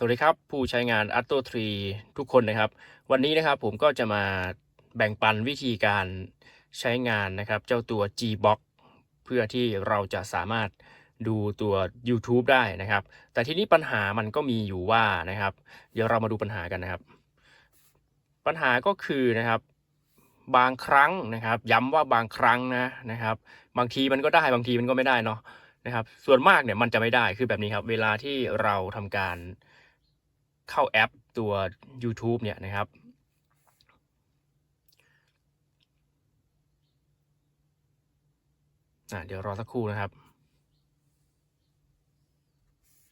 สวัสดีครับ ผู้ใช้งาน a t t o 3 ทุกคนนะครับ วันนี้นะครับผมก็จะมาแบ่งปันวิธีการใช้งานนะครับ เจ้าตัว Gbox เพื่อที่เราจะสามารถดูตัว YouTube ได้นะครับ แต่ทีนี้ปัญหามันก็มีอยู่ว่านะครับ เดี๋ยวเรามาดูปัญหากันนะครับ ปัญหาก็คือนะครับ บางครั้งนะครับ ย้ำว่าบางครั้งนะนะครับ บางทีมันก็ได้บางทีมันก็ไม่ได้เนาะนะครับ ส่วนมากเนี่ยมันจะไม่ได้คือแบบนี้ครับ เวลาที่เราทำการ เข้าแอปตัว YouTube เนี่ยนะครับ อ่าเดี๋ยวรอสักครู่นะครับ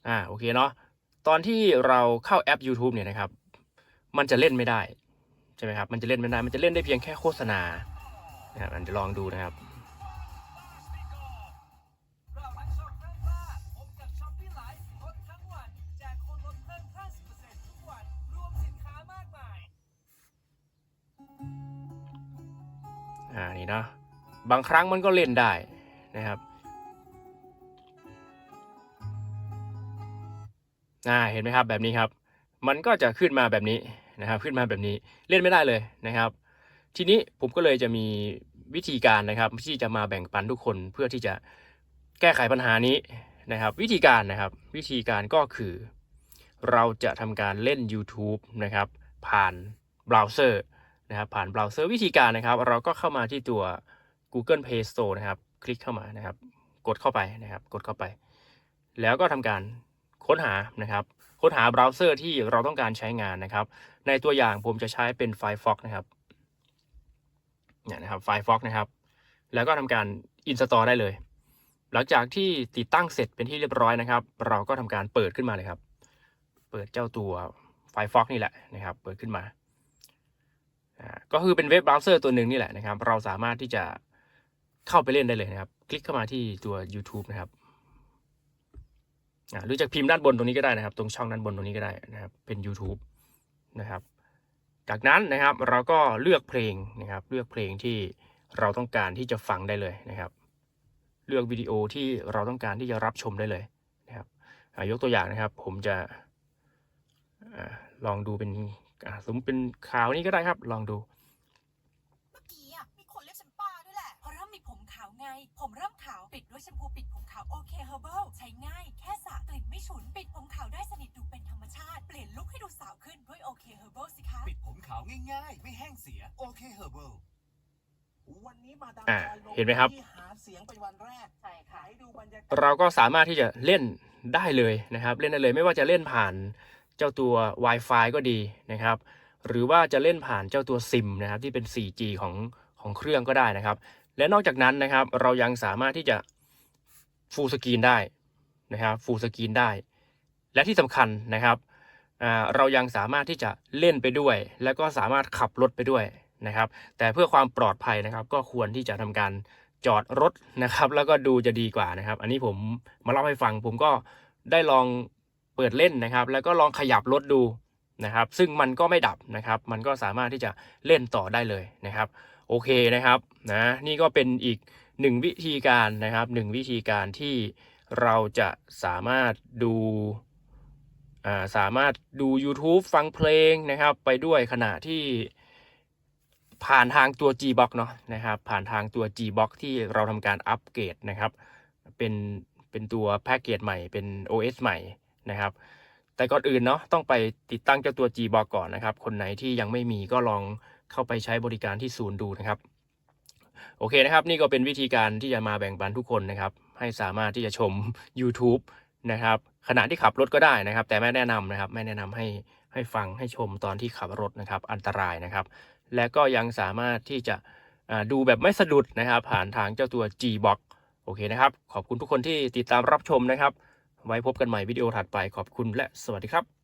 อ่าโอเคเนาะตอนที่เราเข้าแอป YouTube เนี่ยนะครับ มันจะเล่นไม่ได้ ใช่ไหมครับ มันจะเล่นไม่ได้ มันจะเล่นได้เพียงแค่โฆษณานะครับเดี๋ยวลองดูนะครับ นะ บางครั้งมันก็เล่นได้นะครับอ่าเห็นไหมครับแบบนี้ครับ มันก็จะขึ้นมาแบบนี้นะครับ ขึ้นมาแบบนี้เล่นไม่ได้เลยนะครับ ทีนี้ผมก็เลยจะมีวิธีการนะครับ ที่จะมาแบ่งปันทุกคนเพื่อที่จะแก้ไขปัญหานี้นะครับ วิธีการนะครับ วิธีการก็คือ เราจะทำการเล่น YouTube นะครับ ผ่านเบราว์เซอร์ นะครับผ่านเบราว์เซอร์วิธีการนะครับ เราก็เข้ามาที่ตัว Google Play Store นะครับ คลิกเข้ามานะครับ กดเข้าไปนะครับ กดเข้าไป แล้วก็ทำการค้นหานะครับ ค้นหาเบราว์เซอร์ที่เราต้องการใช้งานนะครับ ในตัวอย่างผมจะใช้เป็น Firefox นะครับเนี่ยนะครับ Firefox นะครับ แล้วก็ทำการ install ได้เลย หลังจากที่ติดตั้งเสร็จเป็นที่เรียบร้อยนะครับ เราก็ทำการเปิดขึ้นมาเลยครับ เปิดเจ้าตัว Firefox นี่แหละนะครับ เปิดขึ้นมา ก็คือเป็นเว็บเบราว์เซอร์ตัวหนึ่งนี่แหละนะครับ เราสามารถที่จะเข้าไปเล่นได้เลยนะครับ คลิกเข้ามาที่ตัว YouTube นะครับหรือจากพิมพ์ด้านบนตรงนี้ก็ได้นะครับ ตรงช่องด้านบนตรงนี้ก็ได้นะครับ เป็น YouTube นะครับ จากนั้นนะครับเราก็เลือกเพลงนะครับ เลือกเพลงที่เราต้องการที่จะฟังได้เลยนะครับ เลือกวิดีโอที่เราต้องการที่จะรับชมได้เลยนะครับยกตัวอย่างนะครับ ผมจะอลองดูเป็น อ่าสมมติเป็นข่าวนี้ก็ได้ครับ ลองดู เมื่อกี้อะมีคนเรียกฉันป้าด้วยแหละเพราะเริ่มมีผมขาวไง ผมเริ่มขาวปิดด้วยแชมพูปิดผมขาวโอเคเฮอร์เบิลใช้ง่ายแค่สระกลิ่นไม่ฉุนปิดผมขาวได้สนิทดูเป็นธรรมชาติ เปลี่ยนลุคให้ดูสาวขึ้นด้วยโอเคเฮอร์เบิลสิคะ ปิดผมขาวง่ายๆ ไม่แห้งเสีย โอเคเฮอร์เบิลวันนี้มาดามอ่าจอยลงเห็นไหมครับ ที่หาเสียงเป็นวันแรกใช่ค่ะ ให้ดูบรรยากาศ เราก็สามารถที่จะเล่นได้เลยนะครับ เล่นได้เลยไม่ว่าจะเล่นผ่าน เจ้าตัว Wi-Fi ก็ดีนะครับ หรือว่าจะเล่นผ่านเจ้าตัวซิมนะครับที่เป็น 4G ของของเครื่องก็ได้นะครับ และนอกจากนั้นนะครับเรายังสามารถที่จะฟูลสกรีนได้นะครับฟูลสกรีนได้ และที่สำคัญนะครับเรายังสามารถที่จะเล่นไปด้วย แล้วก็สามารถขับรถไปด้วยนะครับ แต่เพื่อความปลอดภัยนะครับ ก็ควรที่จะทำการจอดรถนะครับ แล้วก็ดูจะดีกว่านะครับ อันนี้ผมมาเล่าให้ฟังผมก็ได้ลอง เปิดเล่นนะครับ แล้วก็ลองขยับรถดูนะครับ ซึ่งมันก็ไม่ดับนะครับ มันก็สามารถที่จะเล่นต่อได้เลยนะครับ โอเคนะครับนะนี่ก็เป็นอีกหนึ่งวิธีการนะครับหนึ่งวิธีการที่เราจะสามารถดูาสามารถดู YouTube ฟังเพลงนะครับ ไปด้วยขณะที่ผ่านทางตัว Gbox เนาะนะครับ ผ่านทางตัว Gbox ที่เราทำการอัปเกรดนะครับ เป็นเป็นตัวแพ็กเกจใหม่เป็น OS ใหม่ นะครับ แต่ก่อนอื่นเนาะต้องไปติดตั้งเจ้าตัว Gbox ก่อนนะครับ คนไหนที่ยังไม่มีก็ลองเข้าไปใช้บริการที่ศูนย์ดูนะครับ โอเคนะครับ นี่ก็เป็นวิธีการที่จะมาแบ่งปันทุกคนนะครับ ให้สามารถที่จะชม YouTube นะครับขณะที่ขับรถก็ได้นะครับ แต่ไม่แนะนำนะครับ ไม่แนะนำให้ให้ฟังให้ชมตอนที่ขับรถนะครับ อันตรายนะครับ และก็ยังสามารถที่จะดูแบบไม่สะดุดนะครับ ผ่านทางเจ้าตัว Gbox โอเคนะครับ ขอบคุณทุกคนที่ติดตามรับชมนะครับ ไว้พบกันใหม่วิดีโอถัดไปขอบคุณและสวัสดีครับ